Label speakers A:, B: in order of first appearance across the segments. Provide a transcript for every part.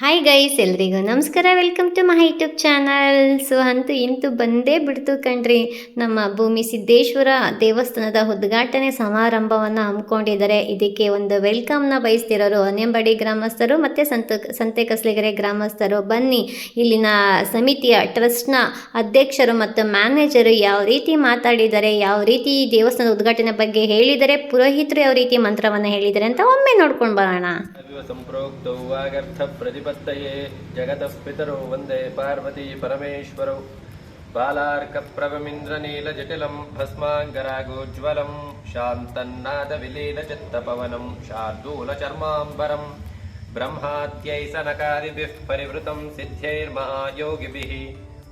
A: Hi guys ಎಲ್ರಿಗೂ ನಮಸ್ಕಾರ. Welcome to my YouTube channel so ಅಂತೂ ಇಂತೂ ಬಂದೇ ಬಿಡ್ತು ಕಣ್ರಿ. ನಮ್ಮ ಭೂಮಿ ಸಿದ್ದೇಶ್ವರ ದೇವಸ್ಥಾನದ ಉದ್ಘಾಟನೆ ಸಮಾರಂಭವನ್ನು ಹಮ್ಮಿಕೊಂಡಿದ್ದಾರೆ. ಇದಕ್ಕೆ ಒಂದು ವೆಲ್ಕಮ್ನ ಬಯಸ್ತಿರೋರು ಅನೆಂಬಡಿ ಗ್ರಾಮಸ್ಥರು ಮತ್ತು ಸಂತ ಸಂತೆ ಕಸ್ಲಿಗೆರೆ ಗ್ರಾಮಸ್ಥರು. ಬನ್ನಿ, ಇಲ್ಲಿನ ಸಮಿತಿಯ ಟ್ರಸ್ಟ್ನ ಅಧ್ಯಕ್ಷರು ಮತ್ತು ಮ್ಯಾನೇಜರು ಯಾವ ರೀತಿ ಮಾತಾಡಿದ್ದಾರೆ, ಯಾವ ರೀತಿ ದೇವಸ್ಥಾನದ ಉದ್ಘಾಟನೆ ಬಗ್ಗೆ ಹೇಳಿದರೆ, ಪುರೋಹಿತರು ಯಾವ ರೀತಿ ಮಂತ್ರವನ್ನು ಹೇಳಿದ್ದಾರೆ ಅಂತ ಒಮ್ಮೆ ನೋಡ್ಕೊಂಡು ಬರೋಣ.
B: ಅವಿವ ಸಂಪ್ರೋಕ್ತೌ ವಾಗರ್ಥ ಪ್ರತಿಪತ್ತಯೇ ಜಗತಃ ಪಿತರೋ ವಂದೇ ಪಾರ್ವತಿ ಪರಮೇಶ್ವರೌ ಬಾಲಾರ್ಕಪ್ರಭಮಿಂದ್ರನೀಲ ಜಟಿಲಂ ಭಸ್ಮಾಂಗರಾಗೋಜ್ವಲಂ ಶಾಂತನ್ನಾದ ವಿಲೀನ ಚಿತ್ತಪವನಂ ಶಾರ್ದೂಲ ಚರ್ಮಾಂಬರಂ ಬ್ರಹ್ಮಾದ್ಯೈ ಸನಕಾದಿಭಿಃ ಪರಿವೃತಂ ಸಿದ್ಧೈರ್ಮಹಾಯೋಗಿಭಿಃ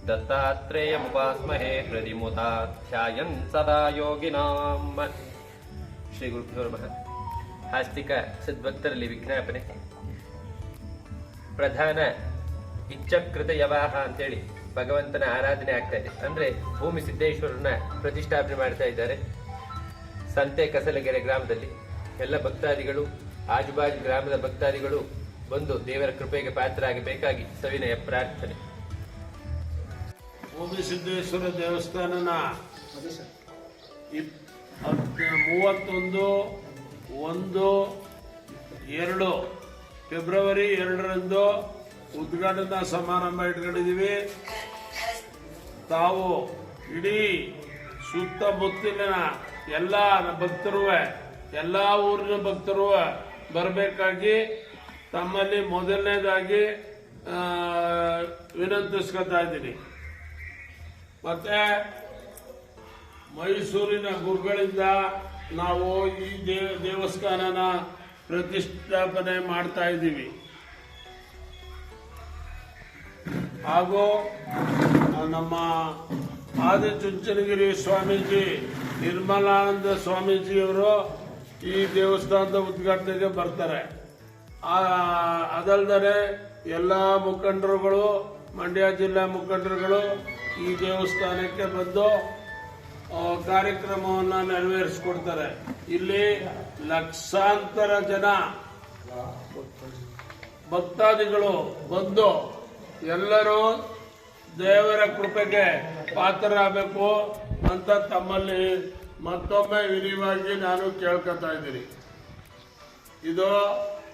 B: ದತ್ತಾತ್ರೇಯಮುಪಾಸ್ಮಹೇ ಹೃದಿ ಮುದಾ ಧ್ಯಾಯನ್ ಸದಾ ಯೋಗಿನಾಂ ಶ್ರೀ ಗುರುಭ್ಯೋ ನಮಃ ಆಸ್ತಿಕ ಸದ್ಭಕ್ತರಲ್ಲಿ ವಿಜ್ಞಾಪನೆ ಪ್ರಧಾನ ಇಚ್ಛಕೃತ ಯವಾಹ ಅಂತೇಳಿ ಭಗವಂತನ ಆರಾಧನೆ ಆಗ್ತಾ ಇದೆ. ಅಂದ್ರೆ ಭೂಮಿ ಸಿದ್ದೇಶ್ವರನ ಪ್ರತಿಷ್ಠಾಪನೆ ಮಾಡ್ತಾ ಇದ್ದಾರೆ. ಸಂತೆ ಕಸಲಗೆರೆ ಗ್ರಾಮದಲ್ಲಿ ಎಲ್ಲ ಭಕ್ತಾದಿಗಳು, ಆಜುಬಾಜು ಗ್ರಾಮದ ಭಕ್ತಾದಿಗಳು ಬಂದು ದೇವರ ಕೃಪೆಗೆ ಪಾತ್ರರಾಗಬೇಕಾಗಿ ಸವಿನಯ ಪ್ರಾರ್ಥನೆ.
C: ಭೂಮಿ ಸಿದ್ದೇಶ್ವರ ದೇವಸ್ಥಾನನ ಮೂವತ್ತೊಂದು, ಒಂದು, ಎರಡು ಫೆಬ್ರವರಿ ಎರಡರಂದು ಉದ್ಘಾಟನಾ ಸಮಾರಂಭ ಇಟ್ಕೊಂಡಿದ್ದೀವಿ. ತಾವು ಇಡೀ ಸುತ್ತಮುತ್ತಲಿನ ಎಲ್ಲ ಭಕ್ತರು, ಎಲ್ಲ ಊರಿನ ಭಕ್ತರು ಬರಬೇಕಾಗಿ ತಮ್ಮಲ್ಲಿ ಮೊದಲನೇದಾಗಿ ವಿನಂತಿಸ್ಕೊತಾ ಇದ್ದೀನಿ. ಮತ್ತೆ ಮೈಸೂರಿನ ಗುರುಗಳಿಂದ ನಾವು ಈ ದೇವಸ್ಥಾನನ ಪ್ರತಿಷ್ಠಾಪನೆ ಮಾಡ್ತಾ ಇದ್ದೀವಿ. ಹಾಗೂ ನಮ್ಮ ಆದಿಚುಂಚನಗಿರಿ ಸ್ವಾಮೀಜಿ, ನಿರ್ಮಲಾನಂದ ಸ್ವಾಮೀಜಿಯವರು ಈ ದೇವಸ್ಥಾನದ ಉದ್ಘಾಟನೆಗೆ ಬರ್ತಾರೆ. ಅದಲ್ಲದೆ ಎಲ್ಲ ಮುಖಂಡರುಗಳು, ಮಂಡ್ಯ ಜಿಲ್ಲಾ ಮುಖಂಡರುಗಳು ಈ ದೇವಸ್ಥಾನಕ್ಕೆ ಬಂದು ಕಾರ್ಯಕ್ರಮವನ್ನು ನೆರವೇರಿಸಿಕೊಡ್ತಾರೆ. ಇಲ್ಲಿ ಲಕ್ಷಾಂತರ ಜನ ಭಕ್ತಾದಿಗಳು ಬಂದು ಎಲ್ಲರೂ ದೇವರ ಕೃಪೆಗೆ ಪಾತ್ರರಾಗಬೇಕು ಅಂತ ತಮ್ಮಲ್ಲಿ ಮತ್ತೊಮ್ಮೆ ವಿನಿವಾಗಿ ನಾನು ಕೇಳ್ಕೊತಾ ಇದ್ದೀನಿ. ಇದು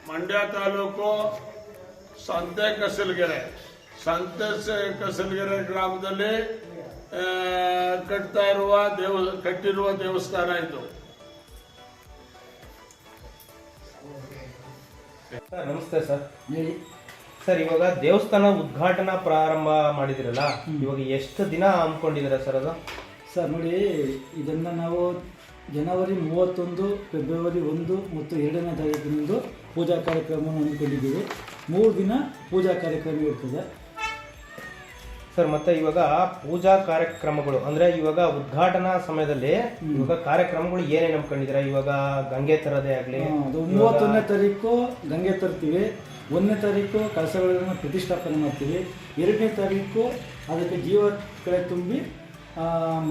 C: ಮಂಡ್ಯ ತಾಲೂಕು ಸಂತೆ ಕಸಲ್ಗೆರೆ ಸಂತೆ ಕಸಲ್ಗೆರೆ ಗ್ರಾಮದಲ್ಲಿ ಕಟ್ತಾ ಇರುವ ದೇವ, ಕಟ್ಟಿರುವ ದೇವಸ್ಥಾನ ಇದು.
D: ಸರ್ ನಮಸ್ತೆ ಸರ್. ಹೇಳಿ. ಸರ್ ಇವಾಗ ದೇವಸ್ಥಾನ ಉದ್ಘಾಟನಾ ಪ್ರಾರಂಭ ಮಾಡಿದಿರಲ್ಲ ಇವಾಗ ಎಷ್ಟು ದಿನ ಹಮ್ಮಿಕೊಂಡಿದ್ದೀರಾ ಸರ್ ಅದು?
E: ಸರ್ ನೋಡಿ ಇದನ್ನು ನಾವು ಜನವರಿ ಮೂವತ್ತೊಂದು ಫೆಬ್ರವರಿ ಒಂದು ಮತ್ತು ಎರಡನೇ ತಾರೀಕಿನಂದು ಪೂಜಾ ಕಾರ್ಯಕ್ರಮವನ್ನು ಹಮ್ಮಿಕೊಂಡಿದ್ದೀವಿ. ಮೂರು ದಿನ ಪೂಜಾ ಕಾರ್ಯಕ್ರಮ ಇರ್ತದೆ.
D: ಸರ್ ಮತ್ತೆ ಇವಾಗ ಪೂಜಾ ಕಾರ್ಯಕ್ರಮಗಳು ಅಂದ್ರೆ ಇವಾಗ ಉದ್ಘಾಟನಾ ಸಮಯದಲ್ಲಿ ಇವಾಗ ಕಾರ್ಯಕ್ರಮಗಳು ಏನೇ ನಂಬ್ಕೊಂಡಿದ್ರ ಇವಾಗ ಗಂಗೆ ತರದೇ ಆಗ್ಲಿ
E: ಅದು ಮೂವತ್ತೊಂದನೇ ತಾರೀಕು ಗಂಗೆ ತರ್ತೀವಿ. ಒಂದನೇ ತಾರೀಕು ಕಳಸಗಳನ್ನು ಪ್ರತಿಷ್ಠಾಪನೆ ಮಾಡ್ತೀವಿ. ಎರಡನೇ ತಾರೀಕು ಅದಕ್ಕೆ ಜೀವ ಕಡೆ ತುಂಬಿ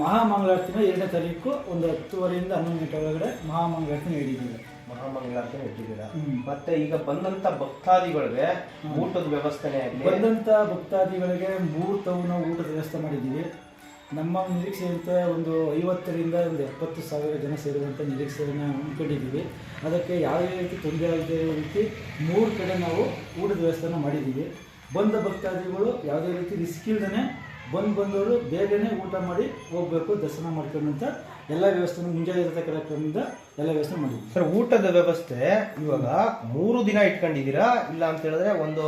E: ಮಹಾಮಂಗಳಾರ್ತಿನ ಮಹಾಮಂಗಳಾರತಿನ ಎರಡನೇ ತಾರೀಕು ಒಂದು ಹತ್ತುವರೆಯಿಂದ ಹನ್ನೊಂದು ಗಂಟೆ ಒಳಗಡೆ ಮಹಾಮಂಗಳಾರತಿನ ಹಿಡಿದ್ದೀವಿ
D: ಮಹಾಮಂಗಳಾರತಿ ಅಂತ
E: ಹ್ಮ್.
D: ಮತ್ತೆ ಈಗ ಬಂದಂತ ಭಕ್ತಾದಿಗಳಿಗೆ ಊಟದ ವ್ಯವಸ್ಥೆನೇ ಬಂದಂತ
E: ಬಂದಂಥ ಭಕ್ತಾದಿಗಳಿಗೆ ಮೂರು ನಾವು ಊಟದ ವ್ಯವಸ್ಥೆ ಮಾಡಿದ್ದೀವಿ. ನಮ್ಮ ನಿರೀಕ್ಷೆಯಂತೆ ಒಂದು ಐವತ್ತರಿಂದ ಒಂದು ಎಪ್ಪತ್ತು ಸಾವಿರ ಜನ ಸೇರುವಂಥ ನಿರೀಕ್ಷೆಯನ್ನು ಹಮ್ಮಿಕೊಂಡಿದ್ದೀವಿ ಅದಕ್ಕೆ ಯಾವುದೇ ರೀತಿ ತೊಂದರೆ ಆಗದೇ ಇರೋ ರೀತಿ ಮೂರು ಕಡೆ ನಾವು ಊಟದ ವ್ಯವಸ್ಥೆನ ಮಾಡಿದ್ದೀವಿ. ಬಂದ ಭಕ್ತಾದಿಗಳು ಯಾವುದೇ ರೀತಿ ರಿಸ್ಕ್ ಇಲ್ದೇ ಬಂದು ಬಂದವರು ಬೇಗನೆ ಊಟ ಮಾಡಿ ಹೋಗಬೇಕು ದರ್ಶನ ಮಾಡ್ಕೊಂಡು ಅಂತ ಎಲ್ಲ ವ್ಯವಸ್ಥೆನೂ ಮುಂಜಾನೆ ಕಾರ್ಯಕ್ರಮದಿಂದ ಎಲ್ಲ ವ್ಯವಸ್ಥೆ ಮಾಡಿದ್ವಿ
D: ಸರ್ ಊಟದ ವ್ಯವಸ್ಥೆ ಇವಾಗ ಮೂರು ದಿನ ಇಟ್ಕೊಂಡಿದ್ದೀರಾ? ಇಲ್ಲ ಅಂತ ಹೇಳಿದ್ರೆ ಒಂದು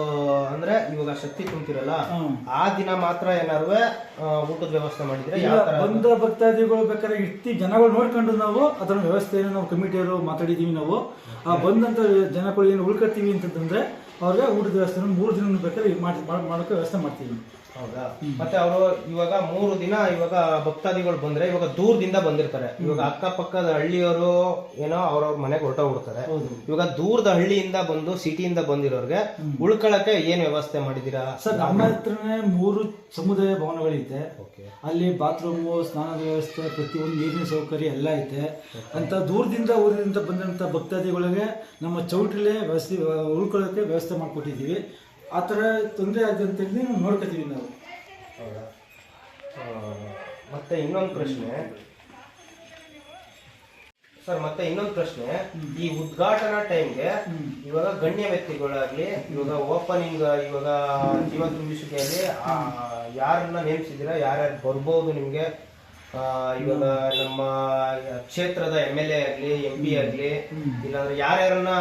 D: ಅಂದ್ರೆ ಇವಾಗ ಶಕ್ತಿ
E: ಕುಂತಿರಲ್ಲ
D: ಆ ದಿನ ಮಾತ್ರ ಏನಾರು ಊಟದ ವ್ಯವಸ್ಥೆ ಮಾಡಿದ್ರೆ
E: ಬಂದ ಭಕ್ತಾದಿಗಳು ಬೇಕಾದ್ರೆ ಇಷ್ಟಿ ಜನಗಳು ನೋಡ್ಕೊಂಡು ನಾವು ಅದರ ವ್ಯವಸ್ಥೆಯನ್ನು ನಾವು ಕಮಿಟಿಯವರು ಮಾತಾಡಿದೀವಿ ನಾವು. ಆ ಬಂದಂತ ಜನಗಳು ಏನು ಉಳ್ಕೊತೀವಿ ಅಂತಂದ್ರೆ ಅವ್ರಿಗೆ ಊಟದ ವ್ಯವಸ್ಥೆ ಮೂರು ದಿನ ಬೇಕಾದ್ರೆ ಮಾಡಿ ಮಾಡೋಕೆ ವ್ಯವಸ್ಥೆ ಮಾಡ್ತೀವಿ.
D: ಹೌದಾ? ಮತ್ತೆ ಅವರು ಇವಾಗ ಮೂರು ದಿನ ಇವಾಗ ಭಕ್ತಾದಿಗಳು ಬಂದ್ರೆ ಇವಾಗ ದೂರದಿಂದ ಬಂದಿರ್ತಾರೆ. ಇವಾಗ ಅಕ್ಕಪಕ್ಕದ ಹಳ್ಳಿಯವರು ಏನೋ ಅವ್ರವ್ರ ಮನೆಗೆ ಹೊರಟೋಗ್ಬಿಡ್ತಾರೆ.
E: ಹೌದು.
D: ಇವಾಗ ದೂರದ ಹಳ್ಳಿಯಿಂದ ಬಂದು ಸಿಟಿಯಿಂದ ಬಂದಿರೋರ್ಗೆ ಉಳ್ಕೊಳಕ್ಕೆ ಏನ್ ವ್ಯವಸ್ಥೆ ಮಾಡಿದೀರಾ?
E: ಸರ್ ನಮ್ಮ ಹತ್ರನೇ ಮೂರು ಸಮುದಾಯ ಭವನಗಳಿದೆ ಅಲ್ಲಿ ಬಾತ್ರೂಮು ಸ್ನಾನದ ವ್ಯವಸ್ಥೆ ಪ್ರತಿಯೊಂದು ನೀರಿನ ಸೌಕರ್ಯ ಎಲ್ಲ ಐತೆ ಅಂತ ದೂರದಿಂದ ಊರಿನಿಂದ ಬಂದಂತ ಭಕ್ತಾದಿಗಳಿಗೆ ನಮ್ಮ ಚೌಟ್ರಿಲೆ ವ್ಯವಸ್ಥೆ ಉಳ್ಕೊಳ್ಳೋಕೆ ವ್ಯವಸ್ಥೆ ಮಾಡಿಕೊಟ್ಟಿದ್ದೀವಿ. ಆ ಥರ ತೊಂದರೆ ಆಗದಂತೇಳಿ ನಾವು ನೋಡ್ಕೊತೀವಿ ನಾವು.
D: ಹೌದಾ? ಮತ್ತೆ ಇನ್ನೊಂದು ಪ್ರಶ್ನೆ. ಸರ್ ಮತ್ತೆ ಇನ್ನೊಂದು ಪ್ರಶ್ನೆ. ಈ ಉದ್ಘಾಟನಾ ಟೈಮ್ಗೆ ಇವಾಗ ಗಣ್ಯ ವ್ಯಕ್ತಿಗಳಾಗ್ಲಿ ಇವಾಗ ಓಪನಿಂಗ್ ಇವಾಗ ಜೀವ ತುಂಬಿಸಿಕೆಯಲ್ಲಿ ಯಾರನ್ನ ನೇಮಿಸಿದ್ದೀರಾ ಯಾರ್ಯಾರು ಬರ್ಬೋದು ನಿಮ್ಗೆ? ಇವಾಗ ನಮ್ಮ ಕ್ಷೇತ್ರದ ಎಂ ಎಲ್ ಎ ಆಗ್ಲಿ ಎಂ ಪಿ ಆಗ್ಲಿ ಇಲ್ಲಾಂದ್ರೆ ಯಾರ್ಯಾರನ್ನ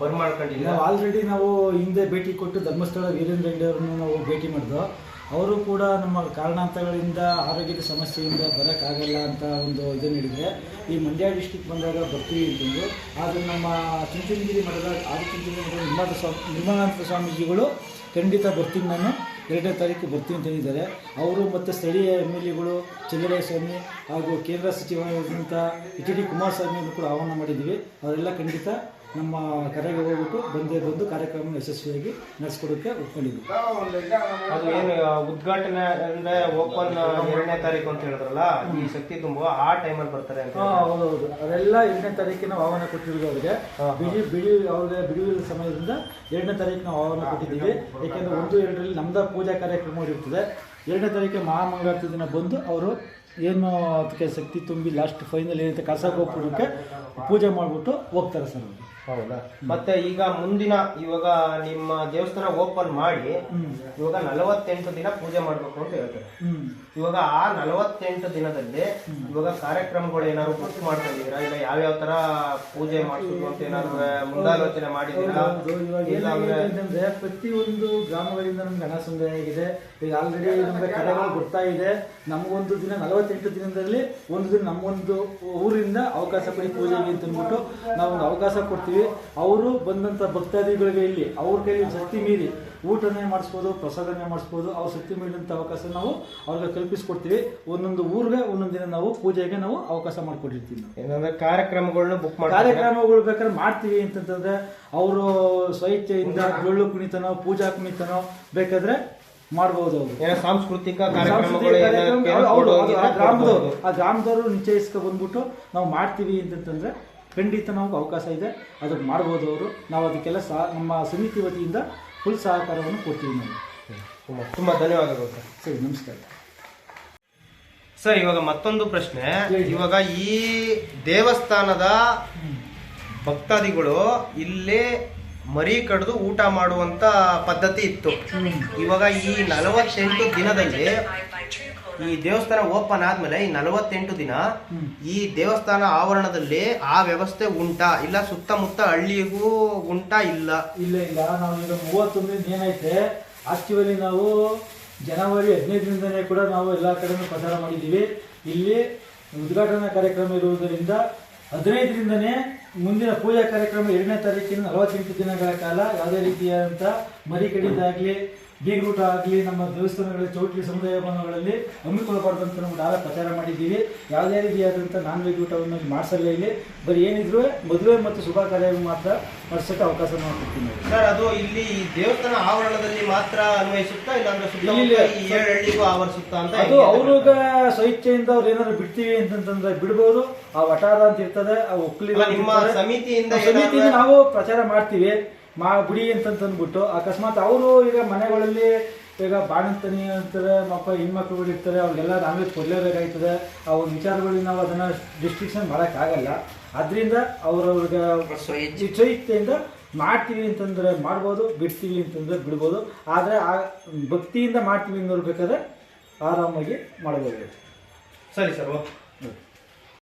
D: ಬರ್
E: ಮಾಡ್ಕೊಂಡಿಲ್ಲ ಆಲ್ರೆಡಿ ನಾವು ಹಿಂದೆ ಭೇಟಿ ಕೊಟ್ಟು ಧರ್ಮಸ್ಥಳ ವೀರೇಂದ್ರ ರೆಡ್ಡಿ ಅವರನ್ನು ನಾವು ಭೇಟಿ ಮಾಡಿದ್ವು. ಅವರು ಕೂಡ ನಮ್ಮ ಕಾರಣಾಂತರಗಳಿಂದ ಆರೋಗ್ಯದ ಸಮಸ್ಯೆಯಿಂದ ಬರೋಕ್ಕಾಗಲ್ಲ ಅಂತ ಒಂದು ಇದನ್ನು ಹೇಳಿದರೆ ಈ ಮಂಡ್ಯ ಡಿಸ್ಟಿಕ್ ಬಂದಾಗ ಬರ್ತೀವಿ ಅಂತಂದು ಆದರೆ ನಮ್ಮ ಚುಂಚನಗಿರಿ ಮಠದ ಆದಿಚುಂಚನಗಿರಿ ಮಠದ ನಿರ್ಮಾತ ಸ್ವಾಮಿ ನಿರ್ಮಲಾನಂದ ಸ್ವಾಮೀಜಿಗಳು ಖಂಡಿತ ಬರ್ತೀನಿ ನಾನು. ಎರಡನೇ ತಾರೀಕು ಬರ್ತೀನಿ ಅಂತ ಹೇಳಿದ್ದಾರೆ. ಅವರು ಮತ್ತು ಸ್ಥಳೀಯ ಎಂ ಎಲ್ ಎಗಳು ಚೆಲ್ಲುರಾಯ ಸ್ವಾಮಿ ಹಾಗೂ ಕೇಂದ್ರ ಸಚಿವರಾದಂಥ ಎಚ್ ಡಿ ಕುಮಾರಸ್ವಾಮಿಯನ್ನು ಕೂಡ ಆಹ್ವಾನ ಮಾಡಿದ್ದೀವಿ. ಅವರೆಲ್ಲ ಖಂಡಿತ ನಮ್ಮ ಕರೆಗೆ ಹೋಗ್ಬಿಟ್ಟು ಬಂದೇ ಬಂದು ಕಾರ್ಯಕ್ರಮ ಯಶಸ್ವಿಯಾಗಿ ನಡೆಸ್ಕೊಡೋಕ್ಕೆ ಒಪ್ಕೊಂಡಿದ್ವಿ.
D: ಅದು ಏನು ಉದ್ಘಾಟನೆ ಅಂದ್ರೆ ಓಪನ್ ಎರಡನೇ ತಾರೀಕು ಅಂತ ಹೇಳಿದ್ರಲ್ಲ ಈ ಶಕ್ತಿ ತುಂಬುವ ಆ ಟೈಮಲ್ಲಿ ಬರ್ತಾರೆ ಅಂತ
E: ಹೌದು ಹೌದೌದು. ಅದೆಲ್ಲ ಎರಡನೇ ತಾರೀಕಿನ ಆಹ್ವಾನ ಕೊಟ್ಟಿರೋದು ಅವ್ರಿಗೆ. ಬಿಡಿ ಬಿಡಿ ಅವ್ರಿಗೆ ಬಿಡುವಿನ ಸಮಯದಿಂದ ಎರಡನೇ ತಾರೀಕು ನಾವು ಆಹ್ವಾನ ಕೊಟ್ಟಿದ್ದೀವಿ. ಯಾಕೆಂದ್ರೆ ಒಂದು ಎರಡರಲ್ಲಿ ನಮ್ದ ಪೂಜಾ ಕಾರ್ಯಕ್ರಮ ಇರ್ತದೆ ಎರಡನೇ ತಾರೀಕು ಮಹಾಮಂಗಳಾರತಿ ದಿನ ಬಂದು ಅವರು ಏನು ಅದಕ್ಕೆ ಶಕ್ತಿ ತುಂಬಿ ಲಾಸ್ಟ್ ಫೈನಲ್ ಏನಂತ ಕಸ ಗೋಪುರಕ್ಕೆ ಪೂಜೆ ಮಾಡಿಬಿಟ್ಟು ಹೋಗ್ತಾರೆ ಸರ್ ಅವರು.
D: ಹೌದಾ? ಮತ್ತೆ ಈಗ ಮುಂದಿನ ಇವಾಗ ನಿಮ್ಮ ದೇವಸ್ಥಾನ ಓಪನ್ ಮಾಡಿ ಇವಾಗ ನಲವತ್ತೆಂಟು ದಿನ ಪೂಜೆ ಮಾಡ್ಬೇಕು ಅಂತ ಹೇಳ್ತಾರೆ. ಇವಾಗ ಆ ನಲವತ್ತೆಂಟು ದಿನದಲ್ಲಿ ಇವಾಗ ಕಾರ್ಯಕ್ರಮಗಳು ಏನಾದ್ರು ಬುಕ್ ಮಾಡ್ಕೊಂಡಿದ್ದೀರಾ ಇಲ್ಲ ಯಾವ್ಯಾವ ತರ ಪೂಜೆ ಮಾಡಿಸೋದು ಅಂತ ಏನಾದ್ರು ಮುಂದಾಲೋಚನೆ ಮಾಡಿದ್ದೀರಾ?
E: ಇವಾಗ
D: ಅಂದ್ರೆ
E: ಪ್ರತಿಯೊಂದು ಗ್ರಾಮಗಳಿಂದ ನಮ್ಗೆ ಹಣ ಸಂಗ್ರಹ ಆಗಿದೆ. ಈಗ ಆಲ್ರೆಡಿ ನಮ್ಗೆ ಕಡೆಗಳು ಬರ್ತಾ ಇದೆ. ನಮಗೊಂದು ದಿನ ನಲವತ್ತೆಂಟು ದಿನದಲ್ಲಿ ಒಂದು ದಿನ ನಮ್ಮೊಂದು ಊರಿಂದ ಅವಕಾಶ ಕೊಡಿ ಪೂಜೆಗೆ ಅಂತ ಅಂದ್ಬಿಟ್ಟು ನಾವೊಂದು ಅವಕಾಶ ಕೊಡ್ತೀವಿ. ಅವರು ಬಂದಂಥ ಭಕ್ತಾದಿಗಳಿಗೆ ಇಲ್ಲಿ ಅವ್ರ ಕೈಲಿ ಶಕ್ತಿ ಮೀರಿ ಊಟನೇ ಮಾಡಿಸ್ಬೋದು ಪ್ರಸಾದನೇ ಮಾಡಿಸ್ಬೋದು ಅವ್ರ ಶಕ್ತಿ ಮೀರಿದಂಥ ಅವಕಾಶ ನಾವು ಅವ್ರಿಗೆ ಕಲ್ಪಿಸ್ಕೊಡ್ತೀವಿ. ಒಂದೊಂದು ಊರಿಗೆ ಒಂದೊಂದು ದಿನ ನಾವು ಪೂಜೆಗೆ ನಾವು ಅವಕಾಶ ಮಾಡಿಕೊಟ್ಟಿರ್ತೀವಿ
D: ಏನಂದ್ರೆ ಕಾರ್ಯಕ್ರಮಗಳನ್ನ ಬುಕ್ ಮಾಡಿ
E: ಕಾರ್ಯಕ್ರಮಗಳು ಬೇಕಾದ್ರೆ ಮಾಡ್ತೀವಿ ಅಂತಂತಂದ್ರೆ ಅವರು ಸ್ವಇಚ್ಛೆಯಿಂದ ಡೊಳ್ಳು ಕುಣಿತನೋ ಪೂಜಾ ಕುಣಿತನೋ ಬೇಕಾದ್ರೆ
D: ಮಾಡಬಹುದು ಸಾಂಸ್ಕೃತಿಕ
E: ಆ ಗ್ರಾಮದವರು
D: ಕೊಡ್ಬೋದು.
E: ಆ ಗ್ರಾಮದವರು ನಿಶ್ಚಯಿಸ್ಕೊ ಬಂದ್ಬಿಟ್ಟು ನಾವು ಮಾಡ್ತೀವಿ ಅಂತಂತಂದ್ರೆ ಖಂಡಿತ ನಮಗೆ ಅವಕಾಶ ಇದೆ. ಅದಕ್ಕೆ ಮಾಡ್ಬೋದು ಅವರು ನಾವು ಅದಕ್ಕೆಲ್ಲ ಸಹ ನಮ್ಮ ಸಮಿತಿ ವತಿಯಿಂದ ಫುಲ್ ಸಹಕಾರವನ್ನು ಕೊಡ್ತೀವಿ ನಾವು.
D: ತುಂಬ ತುಂಬಾ ಧನ್ಯವಾದಗಳು ಸರ್.
E: ಸರಿ ನಮಸ್ಕಾರ.
D: ಸರ್ ಇವಾಗ ಮತ್ತೊಂದು ಪ್ರಶ್ನೆ. ಇವಾಗ ಈ ದೇವಸ್ಥಾನದ ಭಕ್ತಾದಿಗಳು ಇಲ್ಲೇ ಮರಿ ಕಡಿದು ಊಟ ಮಾಡುವಂತ ಪದ್ಧತಿ ಇತ್ತು. ಇವಾಗ ಈ ನಲವತ್ತೆಂಟು ದಿನದಲ್ಲಿ ಈ ದೇವಸ್ಥಾನ ಓಪನ್ ಆದ್ಮೇಲೆ ಈ ನಲವತ್ತೆಂಟು ದಿನ ಈ ದೇವಸ್ಥಾನ ಆವರಣದಲ್ಲಿ ಆ ವ್ಯವಸ್ಥೆ ಉಂಟಾ? ಇಲ್ಲ ಸುತ್ತಮುತ್ತ ಹಳ್ಳಿಗೂ ಉಂಟಾ? ಇಲ್ಲ.
E: ಇಲ್ಲ ಇಲ್ಲ. ನಾವು ಈಗ ದಿನ ಏನೈತೆ? ಆಕ್ಚುಲಿ ನಾವು ಜನವರಿ ಹದಿನೈದರಿಂದನೇ ಕೂಡ ನಾವು ಎಲ್ಲ ಕಡೆ ಪ್ರಚಾರ ಮಾಡಿದ್ದೀವಿ. ಇಲ್ಲಿ ಉದ್ಘಾಟನಾ ಕಾರ್ಯಕ್ರಮ ಇರುವುದರಿಂದ ಹದಿನೈದರಿಂದನೇ ಮುಂದಿನ ಪೂಜಾ ಕಾರ್ಯಕ್ರಮ ಎರಡನೇ ತಾರೀಕಿನ ನಲವತ್ತೆಂಟು ದಿನಗಳ ಕಾಲ ಯಾವುದೇ ರೀತಿಯಾದಂಥ ಮರಿ ಕಡಿದಾಗಲಿ ಬೀಗ್ರೂಟ ಆಗಲಿ ನಮ್ಮ ದೇವಸ್ಥಾನಗಳಲ್ಲಿ ಚೌಟ್ರಿ ಸಮುದಾಯ ಭವನಗಳಲ್ಲಿ ಹಮ್ಮಿಕೊಳ್ಳಬಾರ್ದು ಅಂತ ನಾವು ನಾವೇ ಪ್ರಚಾರ ಮಾಡಿದ್ದೀವಿ. ಯಾವುದೇ ರೀತಿಯಾದಂಥ ನಾನ್ ವೆಜ್ ಊಟವನ್ನು ಮಾಡಿಸಲ್ಲ ಇಲ್ಲಿ. ಬರೀ ಏನಿದ್ರು ಮದುವೆ ಮತ್ತು ಶುಭ ಕಾರ್ಯ ಮಾತ್ರ ಮಾಡಿಸೋಕ್ಕೆ ಅವಕಾಶ ಮಾಡ್ಕೊಡ್ತೀವಿ ನಾವು
D: ಸರ್ ಅದು ಇಲ್ಲಿ ದೇವಸ್ಥಾನ ಆವರಣದಲ್ಲಿ ಮಾತ್ರ ಅನ್ವಯಿಸುತ್ತಾ ಇಲ್ಲಾಂದ್ರೆ ಏಳು ಆವರಿಸುತ್ತಾ ಅಂತ
E: ಅದು ಅವ್ರಿಗ ಸ್ವಇಚ್ಛೆಯಿಂದ ಅವ್ರು ಏನಾದ್ರು ಬಿಡ್ತೀವಿ ಅಂತಂತಂದ್ರೆ ಬಿಡ್ಬೋದು. ಆ ವಟಾರ ಅಂತ ಇರ್ತದೆ ಆ
D: ಒಕ್ಕಲಿ ನಿಮ್ಮ ಸಮಿತಿಯಿಂದ
E: ಸಮಿತಿಯಿಂದ ನಾವು ಪ್ರಚಾರ ಮಾಡ್ತೀವಿ. ಮಾ ಬಿಡಿ ಅಂತಂತಂದ್ಬಿಟ್ಟು ಅಕಸ್ಮಾತ್ ಅವರು ಈಗ ಮನೆಗಳಲ್ಲಿ ಈಗ ಬಾಣಂತನಿ ಅಂತಾರೆ ಮಪ್ಪ ಹೆಣ್ಮಕ್ಳುಗಳು ಇರ್ತಾರೆ ಅವ್ರಿಗೆಲ್ಲ ನಾವೇ ಕೊಡಲೇಬೇಕಾಯ್ತದೆ ಕೊಡಲೇಬೇಕಾಗ್ತದೆ ಒಂದು ವಿಚಾರಗಳಿಗೆ ನಾವು ಅದನ್ನು ಡಿಸ್ಟ್ರಿಕ್ಷನ್ ಮಾಡೋಕ್ಕಾಗಲ್ಲ ಅದರಿಂದ ಅವ್ರವ್ರಿಗೆ ಸ್ವಇಚ್ಛೆಯಿಂದ ಮಾಡ್ತೀವಿ ಅಂತಂದರೆ ಮಾಡ್ಬೋದು ಬಿಡ್ತೀವಿ ಅಂತಂದರೆ ಬಿಡ್ಬೋದು. ಆದರೆ ಆ ಭಕ್ತಿಯಿಂದ ಮಾಡ್ತೀವಿ ಅನ್ನೋರ್ಬೇಕಾದ್ರೆ ಆರಾಮಾಗಿ ಮಾಡ್ಬೋದು
D: ಸರಿ ಸರ್ ಓಕೆ.